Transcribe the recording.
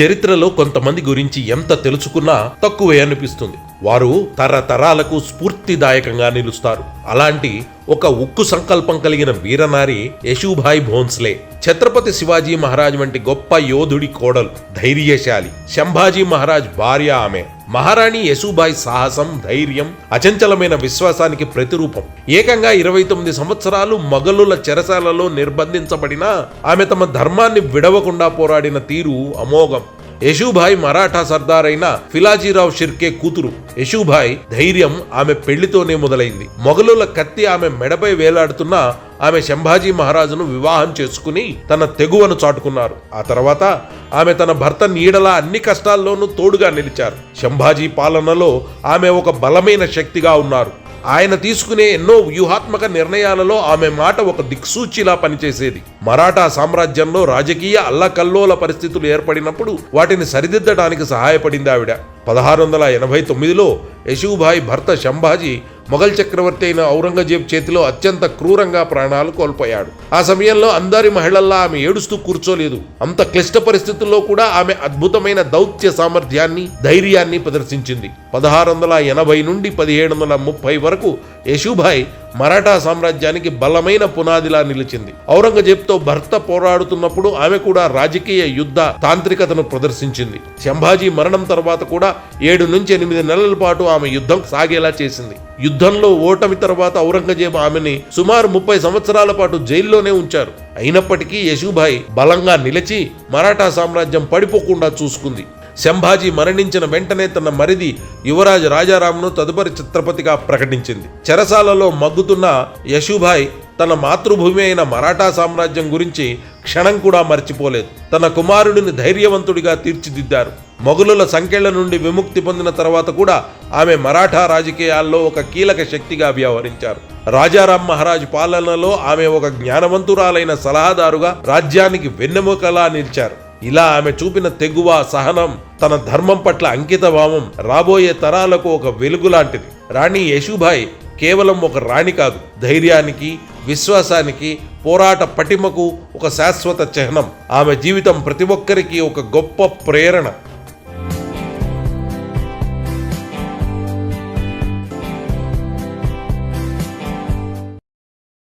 చరిత్రలో కొంతమంది గురించి ఎంత తెలుసుకున్నా తక్కువే అనిపిస్తుంది. వారు తరతరాలకు స్ఫూర్తిదాయకంగా నిలుస్తారు. అలాంటి ఒక ఉక్కు సంకల్పం కలిగిన వీరనారి యశుభాయ్ భోన్స్లే ఛత్రపతి శివాజీ మహారాజ్ వంటి గొప్ప యోధుడి కోడలు ధైర్యశాలి శంభాజీ మహారాజ్ భార్య ఆమె. మహారాణి యశుభాయ్ సాహసం ధైర్యం అచంచలమైన విశ్వాసానికి ప్రతిరూపం. ఏకంగా ఇరవై తొమ్మిది సంవత్సరాలు మొఘలుల చెరసాలలో నిర్బంధించబడిన ఆమె తమ ధర్మాన్ని విడవకుండా పోరాడిన తీరు అమోఘం. యశుభాయ్ మరాఠా సర్దార్ అయిన ఫిలాజీరావు షిర్కే కూతురు. యశుభాయ్ ధైర్యం ఆమె పెళ్ళితోనే మొదలైంది. మొఘలుల కత్తి ఆమె మెడపై వేలాడుతున్న ఆమె శంభాజీ మహారాజును వివాహం చేసుకుని తన తెగువను చాటుకున్నారు. ఆ తర్వాత ఆమె తన భర్త నీడలా అన్ని కష్టాల్లోనూ తోడుగా నిలిచారు. శంభాజీ పాలనలో ఆమె ఒక బలమైన శక్తిగా ఉన్నారు. ఆయన తీసుకునే ఎన్నో వ్యూహాత్మక నిర్ణయాలలో ఆమె మాట ఒక దిక్సూచిలా పనిచేసేది. మరాఠా సామ్రాజ్యంలో రాజకీయ అల్లకల్లోల పరిస్థితులు ఏర్పడినప్పుడు వాటిని సరిదిద్దడానికి సహాయపడింది ఆవిడ. పదహారు వందల ఎనభై తొమ్మిదిలో యశుభాయ్ భర్త శంభాజీ మొఘల్ చక్రవర్తి అయిన ఔరంగజేబ్ చేతిలో అత్యంత క్రూరంగా ప్రాణాలు కోల్పోయాడు. ఆ సమయంలో అందరి మహిళల్లా ఆమె ఏడుస్తూ కూర్చోలేదు. అంత క్లిష్ట పరిస్థితుల్లో కూడా ఆమె అద్భుతమైన దౌత్య సామర్థ్యాన్ని ధైర్యాన్ని ప్రదర్శించింది. పదహారు వందల ఎనభై నుండి పదిహేడు వందల ముప్పై వరకు యశుభాయ్ మరాఠా సామ్రాజ్యానికి బలమైన పునాదిలా నిలిచింది. ఔరంగజేబ్తో భర్త పోరాడుతున్నప్పుడు ఆమె కూడా రాజకీయ యుద్ధ తాంత్రికతను ప్రదర్శించింది. శంభాజీ మరణం తర్వాత కూడా ఏడు నుంచి ఎనిమిది నెలల పాటు ఆమె యుద్ధం సాగేలా చేసింది. యుద్ధంలో ఓటమి తర్వాత ఔరంగజేబు ఆమెని సుమారు ముప్పై సంవత్సరాల పాటు జైల్లోనే ఉంచారు. అయినప్పటికీ యశుభాయ్ బలంగా నిలిచి మరాఠా సామ్రాజ్యం పడిపోకుండా చూసుకుంది. శంభాజీ మరణించిన వెంటనే తన మరిది యువరాజు రాజారాంను తదుపరి ఛత్రపతిగా ప్రకటించింది. చెరసాలలో మగ్గుతున్న యశుభాయ్ తన మాతృభూమి అయిన మరాఠా సామ్రాజ్యం గురించి క్షణం కూడా మర్చిపోలేదు. తన కుమారుడిని ధైర్యవంతుడిగా తీర్చిదిద్దారు. మొఘలుల సంఖ్యల నుండి విముక్తి పొందిన తర్వాత కూడా ఆమె మరాఠా రాజకీయాల్లో ఒక కీలక శక్తిగా వ్యవహరించారు. రాజారాం మహారాజ్ పాలనలో ఆమె ఒక జ్ఞానవంతురాలైన సలహాదారుగా రాజ్యానికి వెన్నెముకలా నిలిచారు. ఇలా ఆమె చూపిన తెగువ సహనం తన ధర్మం పట్ల అంకితభావం రాబోయే తరాలకు ఒక వెలుగు లాంటిది. రాణి యశుభాయ్ కేవలం ఒక రాణి కాదు. ధైర్యానికి విశ్వాసానికి పోరాట పటిమకు ఒక శాశ్వత చిహ్నం. ఆమె జీవితం ప్రతి ఒక్కరికి ఒక గొప్ప ప్రేరణ.